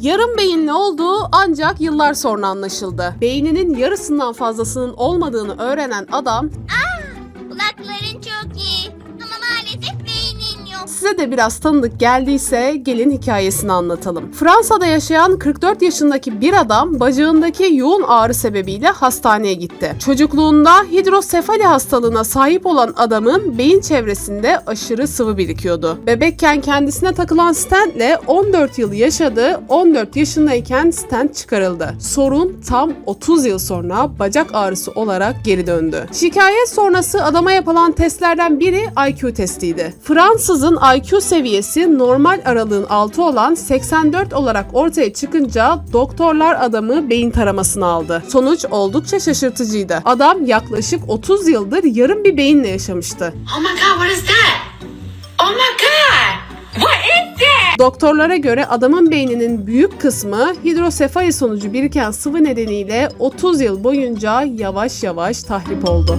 Yarım beyinli olduğu ancak yıllar sonra anlaşıldı. Beyninin yarısından fazlasının olmadığını öğrenen adam Kulakların çok Size de biraz tanıdık geldiyse gelin hikayesini anlatalım. Fransa'da yaşayan 44 yaşındaki bir adam bacağındaki yoğun ağrı sebebiyle hastaneye gitti. Çocukluğunda hidrosefali hastalığına sahip olan adamın beyin çevresinde aşırı sıvı birikiyordu. Bebekken kendisine takılan stentle 14 yıl yaşadı, 14 yaşındayken stent çıkarıldı. Sorun tam 30 yıl sonra bacak ağrısı olarak geri döndü. Şikayet sonrası adama yapılan testlerden biri IQ testiydi. Fransızın IQ seviyesi normal aralığın altı olan 84 olarak ortaya çıkınca doktorlar adamı beyin taramasına aldı. Sonuç oldukça şaşırtıcıydı. Adam yaklaşık 30 yıldır yarım bir beyinle yaşamıştı. Oh my god, what is that? Oh my god! What is that? Doktorlara göre adamın beyninin büyük kısmı hidrosefali sonucu biriken sıvı nedeniyle 30 yıl boyunca yavaş yavaş tahrip oldu.